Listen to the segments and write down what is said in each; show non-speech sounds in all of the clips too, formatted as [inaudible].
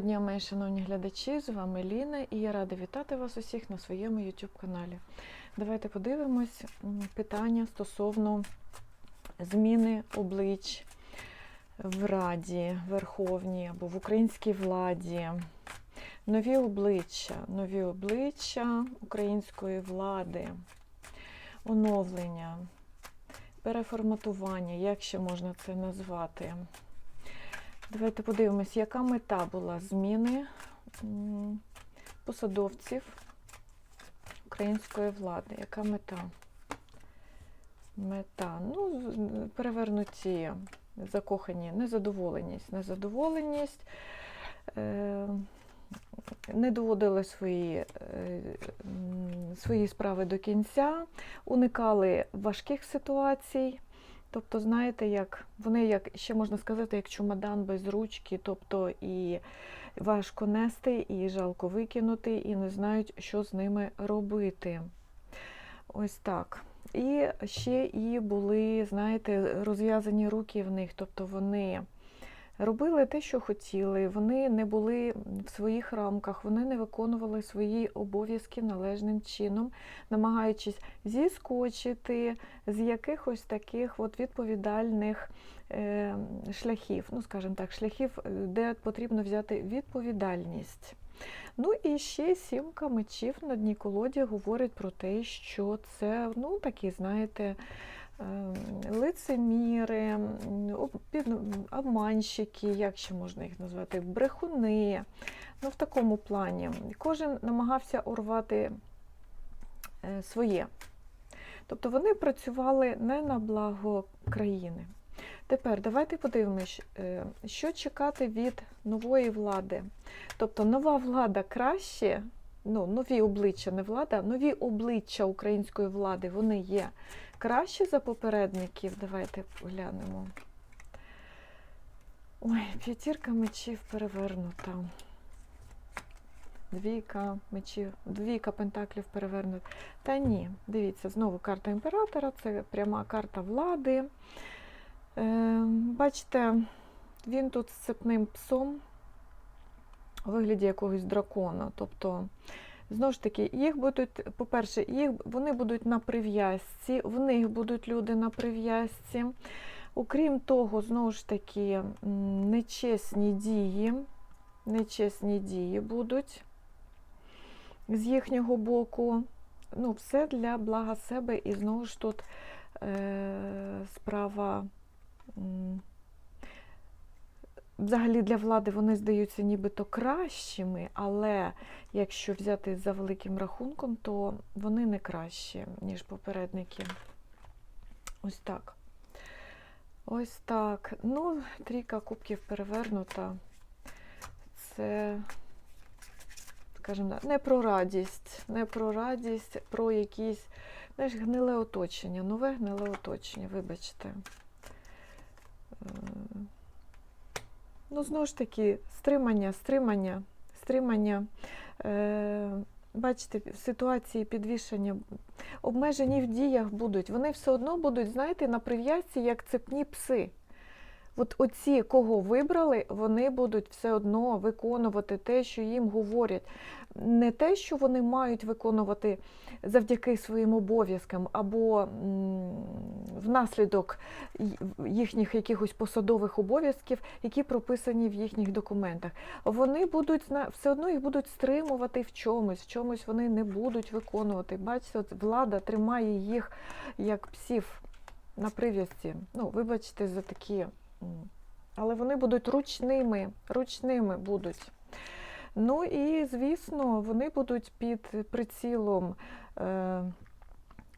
Дня, мої шановні глядачі, з вами Ліна і я рада вітати вас усіх на своєму YouTube каналі. Давайте подивимось питання стосовно зміни облич в Раді Верховній або в українській владі. Нові обличчя, нові обличчя української влади, оновлення, переформатування, як ще можна це назвати. Давайте подивимось, яка мета була зміни посадовців української влади. Яка мета? Мета. Ну, перевернуті, закохані, незадоволеність. Незадоволеність. Е, не доводили свої, е, свої справи до кінця, уникали важких ситуацій. Тобто, знаєте, як вони, як ще можна сказати, як чумадан без ручки, тобто і важко нести, і жалко викинути, і не знають, що з ними робити. Ось так. І ще і були, знаєте, розв'язані руки в них, тобто вони робили те, що хотіли, вони не були в своїх рамках, вони не виконували свої обов'язки належним чином, намагаючись зіскочити з якихось таких от відповідальних е, шляхів, ну, скажімо так, шляхів, е, де потрібно взяти відповідальність. Ну і ще сімка мечів на дні колоді говорить про те, що це ну, такі, знаєте, лицеміри, м, об- під- обманщики, як ще можна їх назвати, брехуни. Ну, в такому плані. Кожен намагався урвати е, своє. Тобто вони працювали не на благо країни. Тепер давайте подивимось, е, що чекати від нової влади. Тобто нова влада краще, ну, нові обличчя, не влада, нові обличчя української влади, вони є краще за попередників. Давайте поглянемо. Ой, п'ятірка мечів перевернута. Двійка мечів, двійка пентаклів перевернута. Та ні, дивіться, знову карта імператора, це пряма карта влади. Е, бачите, він тут з цепним псом у вигляді якогось дракона. Тобто, знову ж таки, їх будуть, по-перше, їх, вони будуть на прив'язці, в них будуть люди на прив'язці. Окрім того, знову ж таки, нечесні дії, нечесні дії будуть з їхнього боку. Ну, все для блага себе, і знову ж тут е, справа. Взагалі для влади вони здаються нібито кращими, але якщо взяти за великим рахунком, то вони не кращі, ніж попередники. Ось так. Ось так. Ну, трійка кубків перевернута. Це, скажімо, не про радість, не про радість, про якісь, знаєш, гниле оточення, нове гниле оточення, вибачте. Ну, знову ж таки, стримання, стримання, стримання. Е, бачите, ситуації підвішення, обмежені в діях будуть. Вони все одно будуть, знаєте, на прив'язці, як цепні пси. От оці, кого вибрали, вони будуть все одно виконувати те, що їм говорять. Не те, що вони мають виконувати завдяки своїм обов'язкам або внаслідок їхніх якихось посадових обов'язків, які прописані в їхніх документах. Вони будуть все одно їх будуть стримувати в чомусь, в чомусь вони не будуть виконувати. Бачите, влада тримає їх як псів на прив'язці. Ну, вибачте за такі. Але вони будуть ручними, ручними будуть. Ну і, звісно, вони будуть під прицілом е,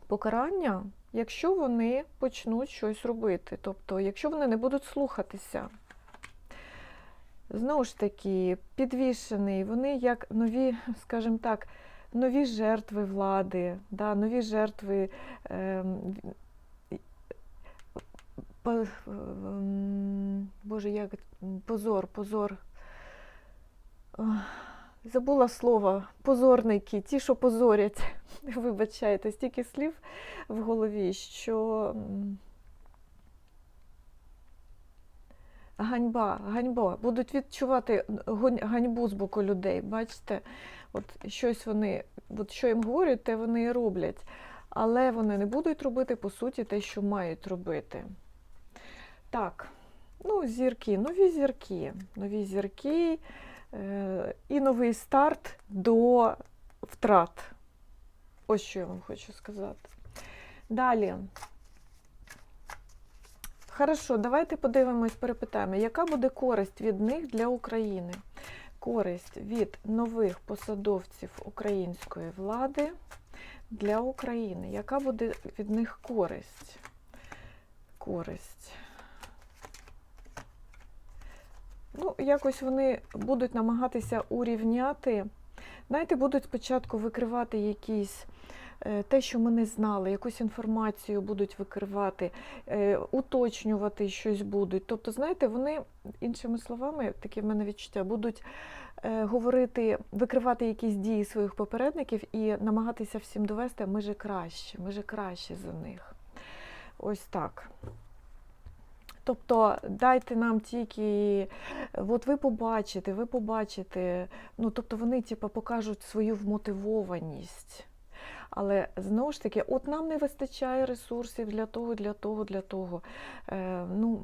покарання, якщо вони почнуть щось робити. Тобто, якщо вони не будуть слухатися. Знову ж таки, підвішений, вони як нові, скажімо так, нові жертви влади, да, нові жертви. Е, Боже, як позор, позор. Забула слово, позорники, ті, що позорять. [laughs] Вибачайте, стільки слів в голові, що ганьба, ганьба. Будуть відчувати ганьбу з боку людей. Бачите, от щось вони, от що їм говорять, те вони і роблять. Але вони не будуть робити, по суті, те, що мають робити. Так, ну, зірки, нові зірки, нові зірки е, і новий старт до втрат. Ось що я вам хочу сказати. Далі. Хорошо, давайте подивимось, перепитаємо, яка буде користь від них для України? Користь від нових посадовців української влади для України. Яка буде від них користь? Користь. Ну, якось вони будуть намагатися урівняти. Знаєте, будуть спочатку викривати якісь е, те, що ми не знали, якусь інформацію будуть викривати, е, уточнювати щось будуть. Тобто, знаєте, вони, іншими словами, таке в мене відчуття, будуть е, говорити, викривати якісь дії своїх попередників і намагатися всім довести, ми же краще, ми же краще за них. Ось так. Тобто дайте нам тільки, от ви побачите, ви побачите, ну тобто вони типу, покажуть свою вмотивованість. Але знову ж таки, от нам не вистачає ресурсів для того, для того, для того. Е, ну,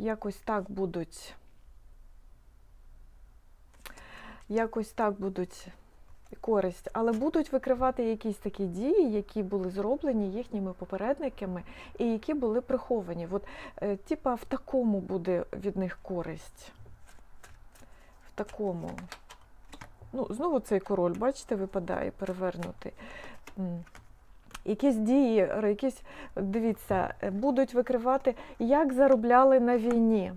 якось так будуть. Якось так будуть користь, але будуть викривати якісь такі дії, які були зроблені їхніми попередниками і які були приховані. От, е, типа, в такому буде від них користь. В такому. Ну, знову цей король, бачите, випадає перевернутий. Якісь дії, якісь, дивіться, е, будуть викривати, як заробляли на війні,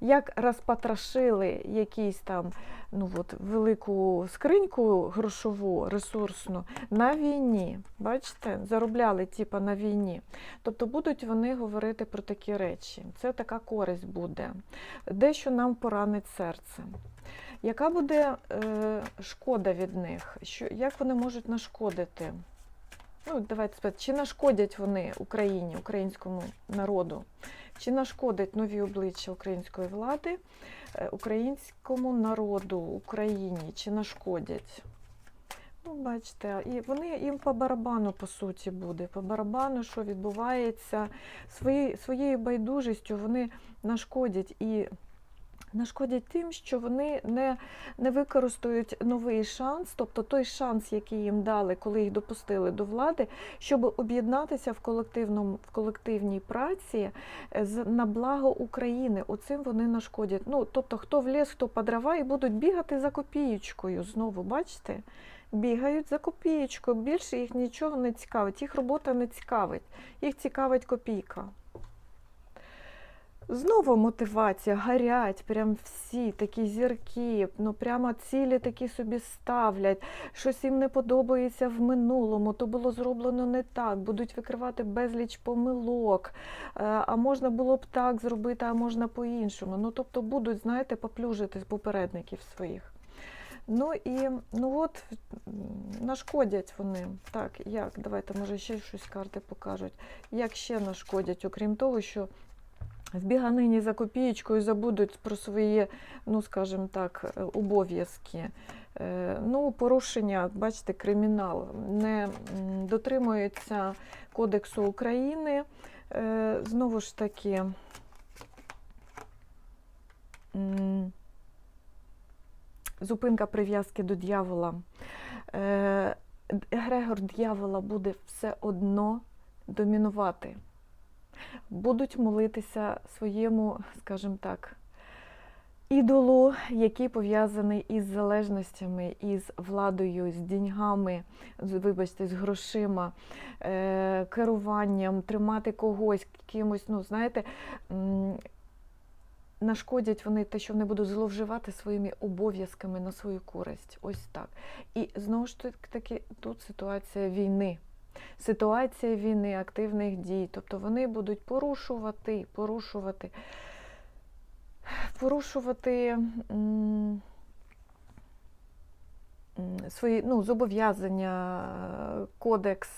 як розпотрошили якісь там ну, от, велику скриньку грошову, ресурсну на війні. Бачите, заробляли типа на війні. Тобто будуть вони говорити про такі речі. Це така користь буде. Дещо нам поранить серце. Яка буде е, шкода від них? Що, як вони можуть нашкодити? Ну, давайте чи нашкодять вони Україні, українському народу? Чи нашкодять нові обличчя української влади е, українському народу, Україні? Чи нашкодять? Ну, бачите, і вони їм по барабану, по суті, буде. По барабану, що відбувається, Свої, своєю байдужістю вони нашкодять і нашкодять тим, що вони не, не використають новий шанс, тобто той шанс, який їм дали, коли їх допустили до влади, щоб об'єднатися в колективному в колективній праці е, з на благо України. Оцим вони нашкодять. Ну, тобто, хто в ліс, хто по дрова, і будуть бігати за копієчкою. Знову бачите? Бігають за копієчкою. Більше їх нічого не цікавить. Їх робота не цікавить. Їх цікавить копійка. Знову мотивація, гарять, прям всі такі зірки, ну прямо цілі такі собі ставлять, щось їм не подобається в минулому, то було зроблено не так, будуть викривати безліч помилок, е, а можна було б так зробити, а можна по-іншому. Ну, тобто будуть, знаєте, поплюжити з попередників своїх. Ну і ну от нашкодять вони. Так, як? Давайте, може, ще щось карти покажуть. Як ще нашкодять, окрім того, що в біганині за копієчкою забудуть про свої, ну скажімо так, е, обов'язки. Е, Ну, порушення, бачите, кримінал не дотримується Кодексу України. Е, Знову ж таки, зупинка прив'язки до дьявола. Егрегор дьявола буде все одно домінувати будуть молитися своєму, скажімо так, ідолу, який пов'язаний із залежностями, із владою, з деньгами, вибачте, з грошима, е, керуванням, тримати когось, кимось, ну, знаєте, нашкодять вони те, що вони будуть зловживати своїми обов'язками на свою користь. Ось так. І знову ж таки, тут ситуація війни ситуація війни, активних дій. Тобто вони будуть порушувати, порушувати, порушувати свої ну, зобов'язання, кодекс,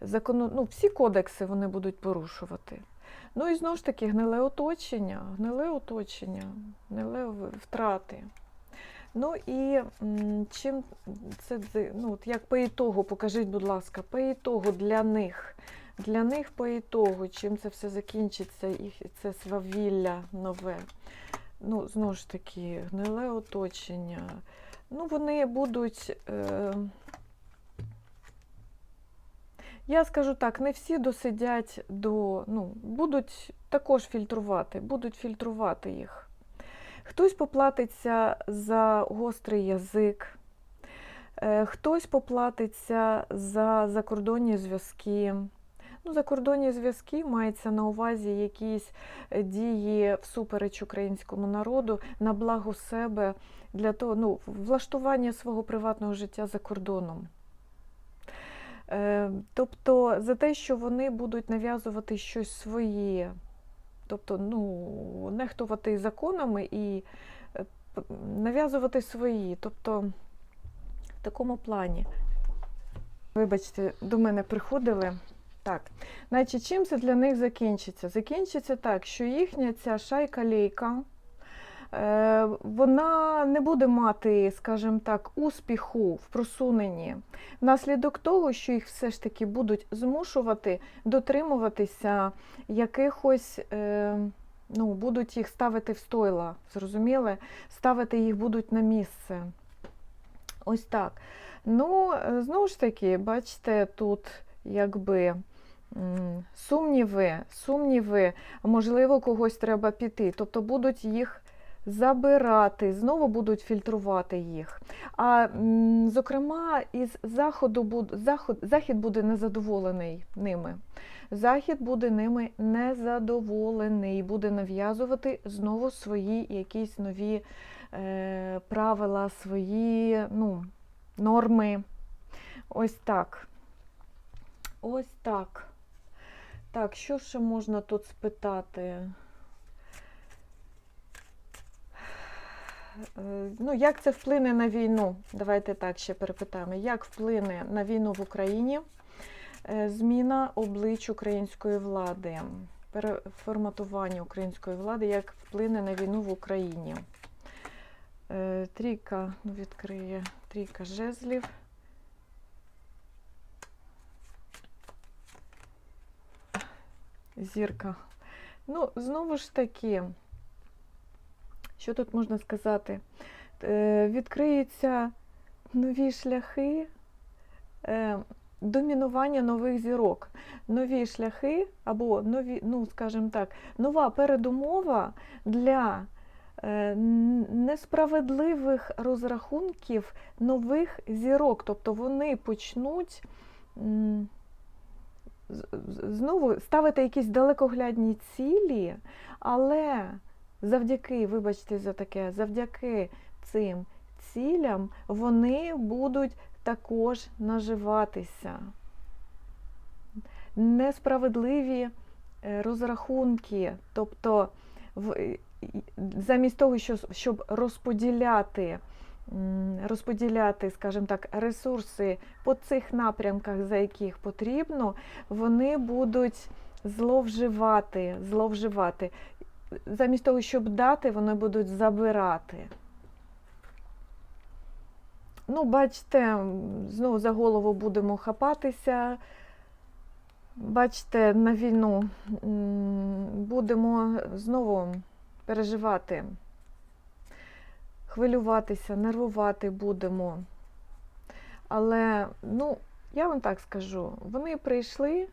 закону, ну, всі кодекси вони будуть порушувати. Ну і знову ж таки, гниле оточення, гниле оточення, гниле втрати. Ну і чим це, ну, от як по ітогу, покажіть, будь ласка, по ітогу для них, для них по ітогу, чим це все закінчиться, їх це свавілля нове. Ну, знову ж таки, гниле оточення. Ну, вони будуть. Е, я скажу так, не всі досидять до, ну, будуть також фільтрувати, будуть фільтрувати їх. Хтось поплатиться за гострий язик, е, хтось поплатиться за закордонні зв'язки. Ну, закордонні зв'язки мається на увазі якісь е, дії всупереч українському народу на благо себе для того, ну, влаштування свого приватного життя за кордоном. Е, Тобто за те, що вони будуть нав'язувати щось своє, тобто ну, нехтувати законами і е, нав'язувати свої. Тобто в такому плані. Вибачте, до мене приходили. Так, значить, чим це для них закінчиться? Закінчиться так, що їхня ця шайка-лейка, е, вона не буде мати, скажімо так, успіху в просуненні внаслідок того, що їх все ж таки будуть змушувати дотримуватися якихось, е, ну, будуть їх ставити в стойла, зрозуміли? Ставити їх будуть на місце. Ось так. Ну, е, знову ж таки, бачите, тут якби. Сумніви, сумніви, можливо, когось треба піти. Тобто будуть їх забирати, знову будуть фільтрувати їх. А зокрема, із заходу заход, захід буде незадоволений ними. Захід буде ними незадоволений, буде нав'язувати знову свої якісь нові е, правила, свої ну, норми. Ось так. Ось так. Так, що ще можна тут спитати? Ну, як це вплине на війну? Давайте так ще перепитаємо. Як вплине на війну в Україні е, зміна облич української влади, переформатування української влади, як вплине на війну в Україні? Е, Трійка ну, відкриє трійка жезлів. Зірка. Ну, знову ж таки, що тут можна сказати? Е, Відкриються нові шляхи е, домінування нових зірок. Нові шляхи, або нові, ну, скажімо так, нова передумова для е, несправедливих розрахунків нових зірок. Тобто вони почнуть. знову ставити якісь далекоглядні цілі, але завдяки, вибачте за таке, завдяки цим цілям вони будуть також наживатися. Несправедливі е, розрахунки, тобто в- замість того, що- щоб розподіляти, розподіляти, скажімо так, ресурси по цих напрямках, за яких потрібно, вони будуть зловживати, зловживати. Замість того, щоб дати, вони будуть забирати. Ну, бачите, знову за голову будемо хапатися. Бачите, на війну будемо знову переживати, хвилюватися, нервувати будемо. Але, ну, я вам так скажу, вони прийшли,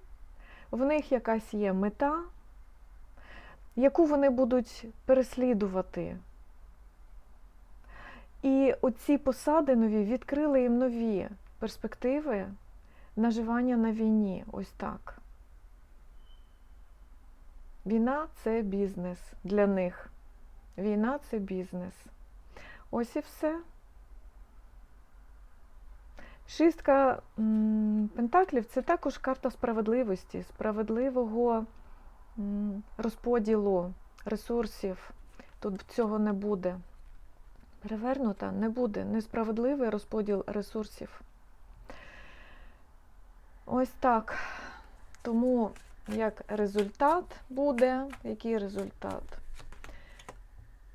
в них якась є мета, яку вони будуть переслідувати. І оці посади нові відкрили їм нові перспективи наживання на війні. Ось так. Війна це бізнес для них. Війна це бізнес. Ось і все. Шістка пентаклів це також карта справедливості, справедливого розподілу ресурсів. Тут цього не буде. Перевернута не буде. Несправедливий розподіл ресурсів. Ось так. Тому як результат буде. Який результат?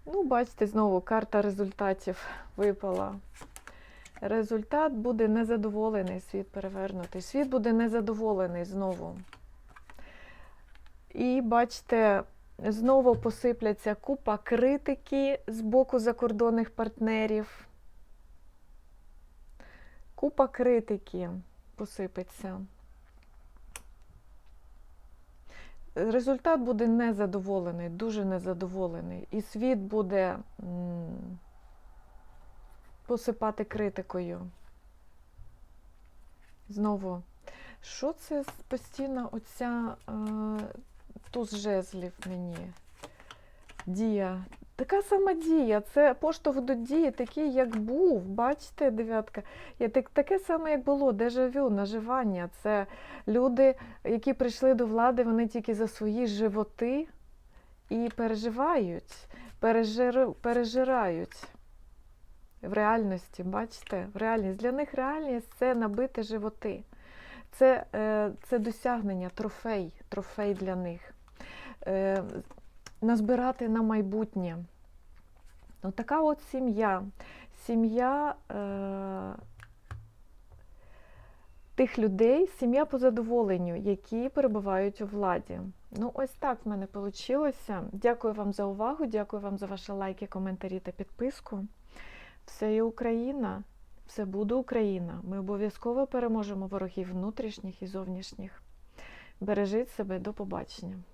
Ну, бачите, знову карта результатів випала. Результат буде незадоволений, світ перевернутий. Світ буде незадоволений знову. І бачите, знову посипляться купа критики з боку закордонних партнерів. Купа критики посипеться. Результат буде незадоволений, дуже незадоволений. І світ буде посипати критикою. Знову, що це постійно оця е, туз жезлів мені? Дія. Така сама дія. Це поштовх до дії, такий, як був. Бачите, дев'ятка. Я так, таке саме, як було, дежавю, наживання. Це люди, які прийшли до влади, вони тільки за свої животи і переживають, пережир, пережирають. В реальності, бачите, в реальність. Для них реальність це набити животи. Це, е, це досягнення, трофей, трофей для них. Е, назбирати на майбутнє. Ну, така от сім'я. Сім'я е, тих людей, сім'я по задоволенню, які перебувають у владі. Ну, ось так в мене вийшло. Дякую вам за увагу, дякую вам за ваші лайки, коментарі та підписку. Все є Україна, все буде Україна. Ми обов'язково переможемо ворогів внутрішніх і зовнішніх. Бережіть себе, до побачення.